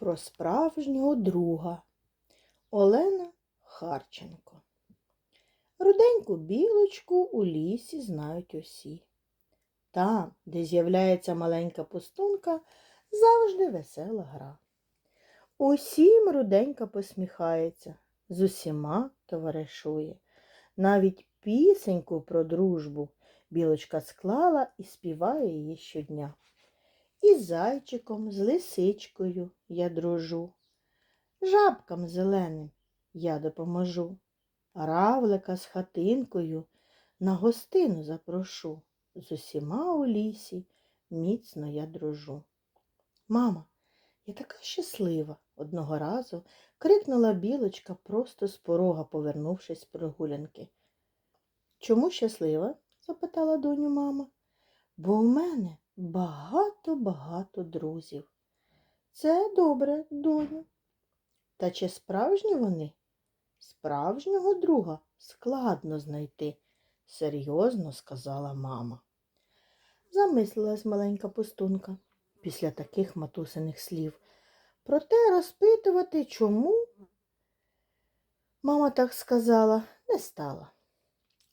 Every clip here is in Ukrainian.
про справжнього друга Олена Харченко. Руденьку білочку у лісі знають усі. Там, де з'являється маленька пустунка, завжди весела гра. Усім руденька посміхається, з усіма товаришує. Навіть пісеньку про дружбу білочка склала і співає її щодня. І зайчиком, з лисичкою я дружу, жабкам зеленим я допоможу, равлика з хатинкою на гостину запрошу. З усіма у лісі міцно я дружу. Мама, я така щаслива, одного разу крикнула білочка просто з порога, повернувшись з прогулянки. Чому щаслива? запитала доню мама. Бо в мене багато-багато друзів. Це добре, доню. Та чи справжні вони? Справжнього друга складно знайти, серйозно сказала мама. Замислилась маленька пустунка після таких матусиних слів. Проте розпитувати, чому, мама так сказала, не стала.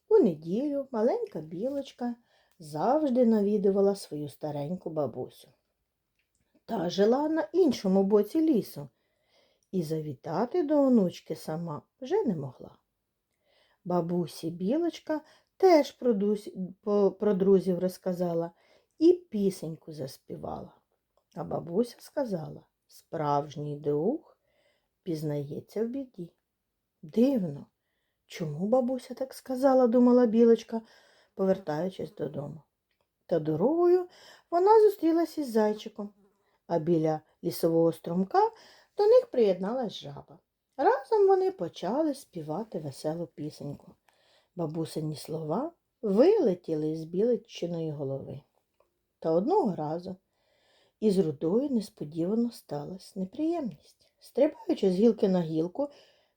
У неділю маленька білочка завжди навідувала свою стареньку бабусю. Та жила на іншому боці лісу і завітати до онучки сама вже не могла. Бабусі білочка теж про, по- про друзів розказала і пісеньку заспівала. А бабуся сказала, справжній друг пізнається в біді. Дивно, чому бабуся так сказала, думала білочка, повертаючись додому. Та дорогою вона зустрілася із зайчиком, а біля лісового струмка до них приєдналась жаба. Разом вони почали співати веселу пісеньку. Бабусині слова вилетіли з біличиної голови. Та одного разу із рудою несподівано сталася неприємність. Стрибаючи з гілки на гілку,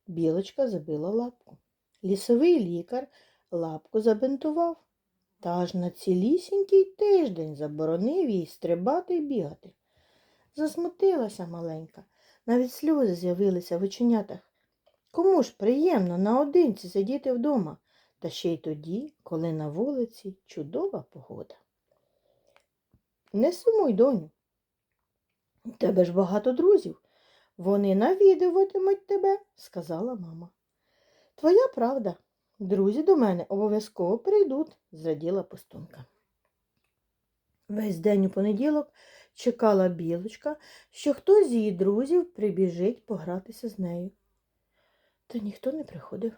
білочка забила лапку. Лісовий лікар лапку забинтував, та аж на цілісінький тиждень заборонив їй стрибати й бігати. Засмутилася маленька, навіть сльози з'явилися в оченятах. Кому ж приємно наодинці сидіти вдома, та ще й тоді, коли на вулиці чудова погода. Не сумуй, доню. У тебе ж багато друзів. Вони навідуватимуть тебе, сказала мама. Твоя правда, друзі до мене обов'язково прийдуть, зраділа пустунка. Весь день у понеділок чекала білочка, що хтось з її друзів прибіжить погратися з нею. Та ніхто не приходив.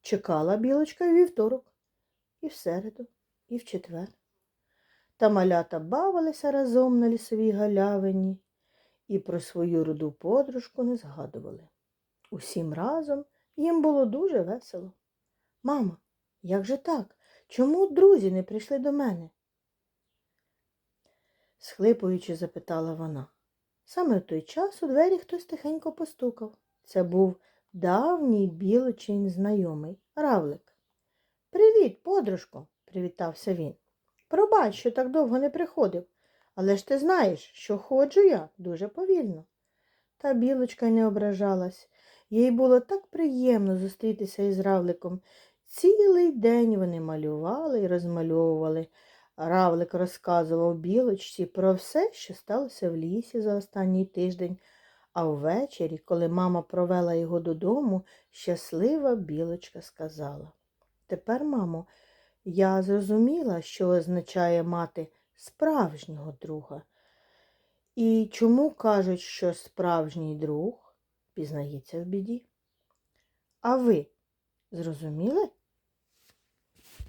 Чекала білочка і вівторок, і в середу, і в четвер. Та малята бавилися разом на лісовій галявині і про свою руду подружку не згадували. Усім разом їм було дуже весело. Мама, як же так? Чому друзі не прийшли до мене? схлипуючи, запитала вона. Саме в той час у двері хтось тихенько постукав. Це був давній білочин знайомий Равлик. Привіт, подружко, привітався він. Пробач, що так довго не приходив, але ж ти знаєш, що ходжу я дуже повільно. Та білочка й не ображалась. Їй було так приємно зустрітися із равликом. Цілий день вони малювали і розмальовували. Равлик розказував білочці про все, що сталося в лісі за останній тиждень, а ввечері, коли мама провела його додому, щаслива білочка сказала Тепер, мамо, я зрозуміла, що означає мати справжнього друга. І чому кажуть, що справжній друг пізнається в біді? А ви зрозуміли,